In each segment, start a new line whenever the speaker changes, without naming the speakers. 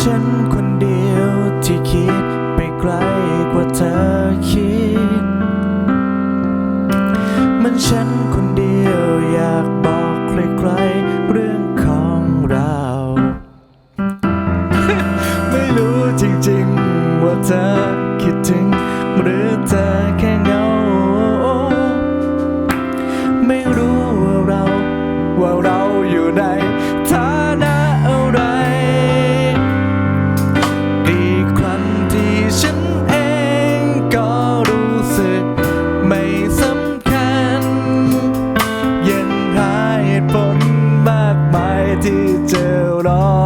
ฉันคนเดียวที่คิดไปไกลกว่าเธอคิด มันฉันคนเดียวอยากบอกใครๆเรื่องของเรา ไม่รู้จริงๆว่าเธอคิดถึง หรือเธอแค่เงา ไม่รู้ว่าเราว่าเราอยู่ในฐาน มา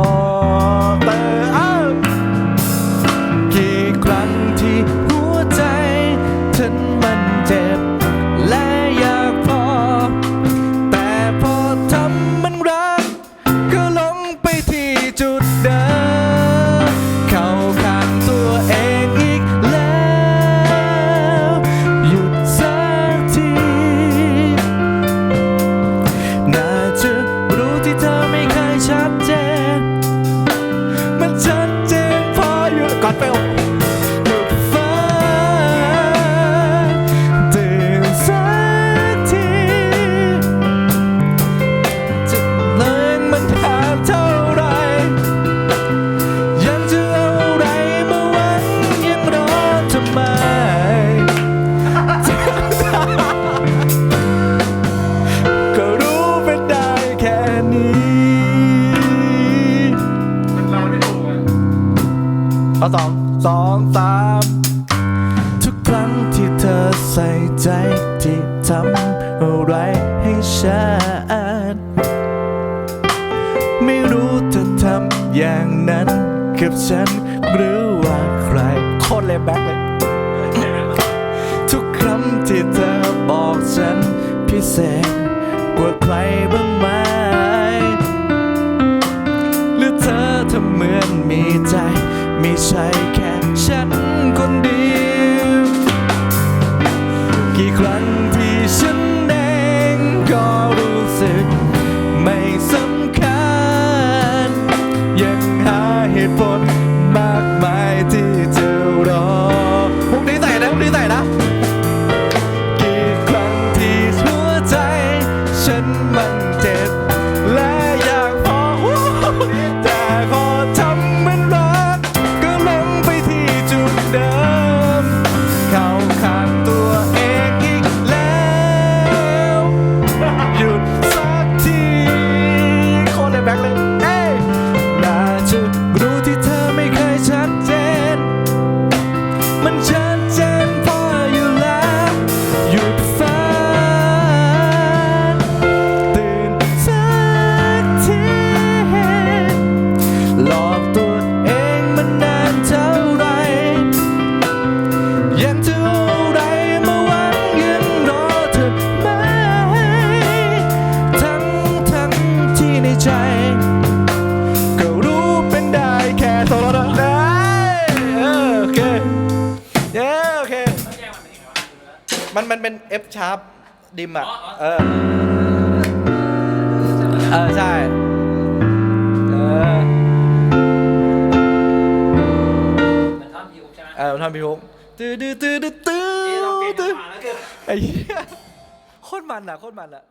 เอาสองสองสามทุกครั้งที่เธอใส่ใจที่ทำอะไรให้ฉันไม่รู้เธอทำอย่างนั้นกับฉันหรือว่าใครโคตรเลยแบ็คเลย ทุกคำที่เธอบอกฉันพิเศษกว่าใครบ้าง มันมันเป็น F sharp ดิมอะ เออ เออ ใช่ เออ
เหมือนท่อนฮิวใช่ไหม
เออมันทำพี่ฮุกตื้อตื้อตื้อตื้อตื้อ
ที่เราเปลี่ยนจังหวะแล้วคือ
ไอ้เหี้ยโคตรมันอะโคตรมันอะ